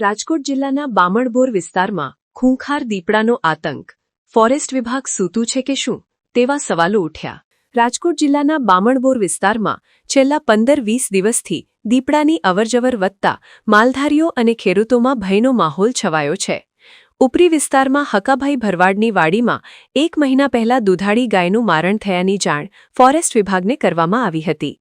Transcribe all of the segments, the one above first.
રાજકોટ જિલ્લાના બામણબોર વિસ્તારમાં ખૂંખાર દીપડાનો આતંક. ફોરેસ્ટ વિભાગ સૂતું છે કે શું? તેવા સવાલો ઉઠ્યા. રાજકોટ જિલ્લાના બામણબોર વિસ્તારમાં છેલ્લા પંદર વીસ દિવસથી દીપડાની અવરજવર વધતા માલધારીઓ અને ખેડૂતોમાં ભયનો માહોલ છવાયો છે. ઉપરી વિસ્તારમાં હકાભાઈ ભરવાડની વાડીમાં એક મહિના પહેલા દુધાળી ગાયનું મારણ થયાની જાણ ફોરેસ્ટ વિભાગને કરવામાં આવી હતી.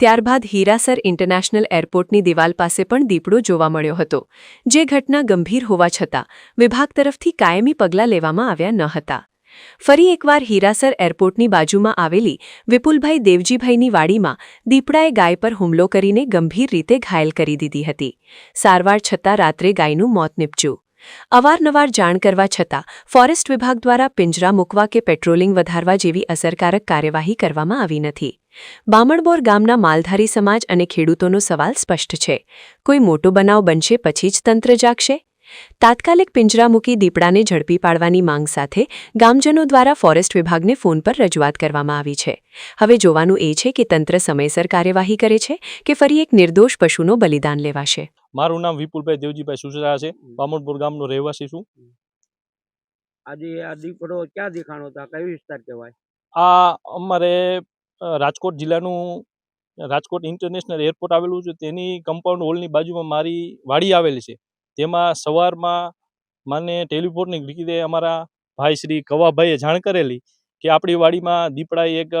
ત્યારબાદ હીરાસર ઇન્ટરનેશનલ એરપોર્ટની દિવાલ પાસે પણ દીપડો જોવા મળ્યો હતો, જે ઘટના ગંભીર હોવા છતાં વિભાગ તરફથી કાયમી પગલાં લેવામાં આવ્યા ન હતા. ફરી એકવાર હીરાસર એરપોર્ટની બાજુમાં આવેલી વિપુલભાઈ દેવજીભાઈની વાડીમાં દીપડાએ ગાય પર હુમલો કરીને ગંભીર રીતે ઘાયલ કરી દીધી હતી. સારવાર છતાં રાત્રે ગાયનું મોત નીપજ્યું. અવારનવાર જાણ કરવા છતાં, ફોરેસ્ટ વિભાગ દ્વારા પિંજરા મૂકવા કે પેટ્રોલિંગ વધારવા જેવી અસરકારક કાર્યવાહી કરવામાં આવી નથી. બામણબોર ગામના માલધારી સમાજ અને ખેડૂતોનો સવાલ સ્પષ્ટ છે. કોઈ મોટો બનાવ બનશે પછી જ તંત્ર જાગશે? તાત્કાલિક પિંજરા મૂકી દીપડાને ઝડપી પાડવાની માંગ સાથે ગામજનો દ્વારા ફોરેસ્ટ વિભાગને ફોન પર રજૂઆત કરવામાં આવી છે. હવે જોવાનું એ છે કે તંત્ર સમયસર કાર્યવાહી કરે છે કે ફરી એક નિર્દોષ પશુનો બલિદાન લેવાશે. મારું નામ વિપુલભાઈ દેવજીભાઈ સુસરા છે. પામણપુર ગામનો રહેવાસી છું. આજે આ દીપડો ક્યાં દેખાણો હતા? કયો વિસ્તાર કહેવાય? આ અમારે રાજકોટ જિલ્લાનું રાજકોટ ઇન્ટરનેશનલ એરપોર્ટ આવેલું છે. તેની કમ્પાઉન્ડ હોલની બાજુમાં મારી વાડી આવેલી છે. તેમાં સવારમાં મને ટેલિફોનની રીતે અમારા ભાઈ શ્રી કવાભાઈએ જાણ કરેલી કે આપણી વાડીમાં દીપડાએ એક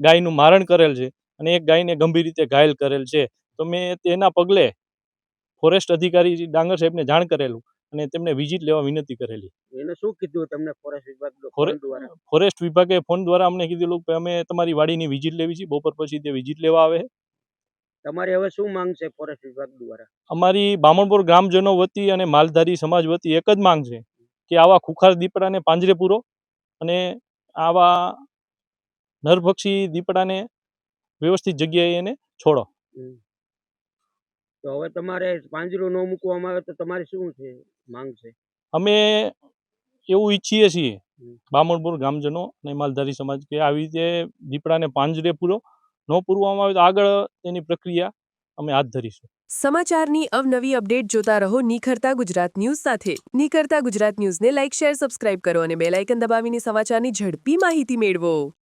ગાયનું મારણ કરેલ છે અને એક ગાયને ગંભીર રીતે ઘાયલ કરેલ છે. તો મેં તેના પગલે ફોરેસ્ટ અધિકારી ડાંગર સાહેબને જાણ કરેલું અને તેમને વિઝિટ લેવા વિનંતી કરેલી. એને શું કીધું તમને ફોરેસ્ટ વિભાગ ફોરેસ્ટ વિભાગે ફોન દ્વારા અમને કીધેલું કે અમે તમારી વાડીની વિઝિટ લેવી છે બપોર પછી તે વિઝિટ લેવા આવે તમારી હવે શું માંગ છે ફોરેસ્ટ વિભાગ દ્વારા? અમારી બામણપુર ગ્રામજનો વતી અને માલધારી સમાજ વતી એક જ માંગ છે કે આવા ખુખાર દીપડાને પાંજરે પૂરો અને આવા નરભક્ષી દીપડાને વ્યવસ્થિત જગ્યાએ એને છોડો. તો હવે તમારે પાંજરું ન મૂકવામાં આવે તો તમારી શું છે માંગ છે? અમે એવું ઈચ્છીએ છીએ બામણપુર ગામજનો અને માલધારી સમાજ કે આવી રીતે દીપડાને પાંજરે પૂરો ન પૂરવામાં આવે તો આગળ તેની પ્રક્રિયા અમે હાથ ધરીશું. સમાચારની અવનવી અપડેટ જોતા રહો નિખરતા ગુજરાત ન્યૂઝ સાથે. નિખરતા ગુજરાત ન્યૂઝને લાઇક શેર સબસ્ક્રાઇબ કરો અને બેલાઇકન દબાવીને સમાચારની ઝડપી માહિતી મેળવો.